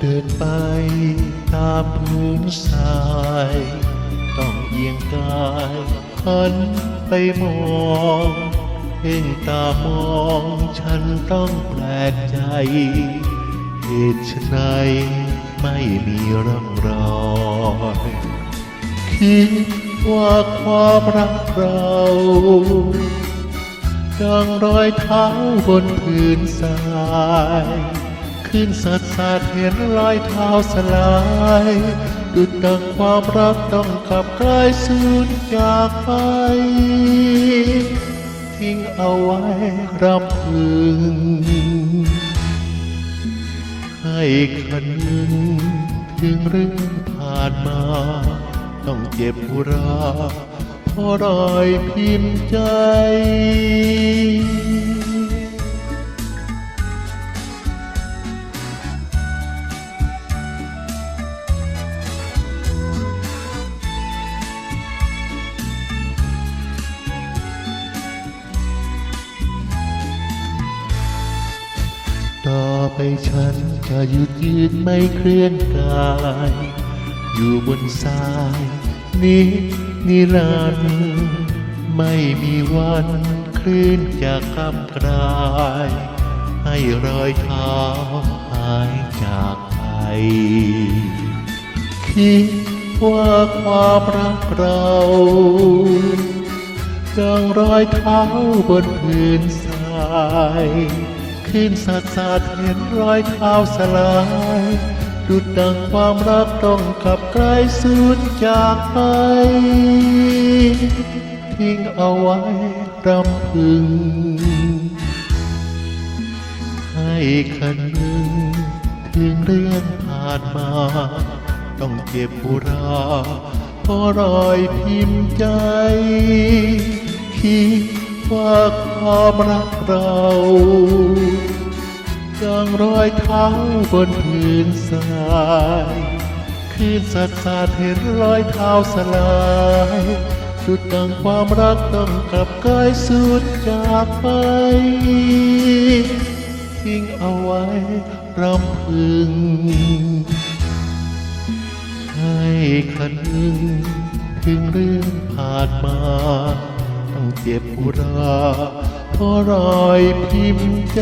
เดินไปตามพื้นทราย ต้องเอียงกายหันไปมองเพ่งตามองฉันต้องแปลกใจเหตุไฉนไม่มีร่องรอยคิดว่าความรักเราดังรอยเท้าบนพื้นทราย ขึ้นสัดสาดเห็นรอยเท้าสลาย ดุดดังความรักต้องกลับกลายสูญจากไป ทิ้งเอาไว้รำพึง ให้คันนึงถึงเรื่องผ่านมา ต้องเจ็บอุราเพราะรอยพิมพ์ใจ ไปฉันจะหยุดยืนไม่เคลื่อนกาย อยู่บนทราย นี้นิรันดร์ไม่มีวันคลื่นจะกำกราย ให้รอยเท้าหายจากไปคิดว่าความรักเราดังรอยเท้าบนพื้นทราย ขึ้นสัดสาดเห็นรอยเท้าสลาย ดุดดังความรักต้องกลับไกลสูญจากไป ทิ้งเอาไว้รำพึง ให้คันนึงถึงเรื่องผ่านมา ต้องเก็บบุราเพราะรอยพิมพ์ใจ คิดว่าความรักเรา ดังรอยเท้าบนพื้นทรายคืนสัดสาดเห็นรอยเท้าสลายจุดดังความรักต้องกลับกายสูญจากไป ทิ้งเอาไว้รำพึง ให้คันนึงถึงเรื่องผ่านมา ต้องเจ็บอุรา พอรอยพิมพ์ใจ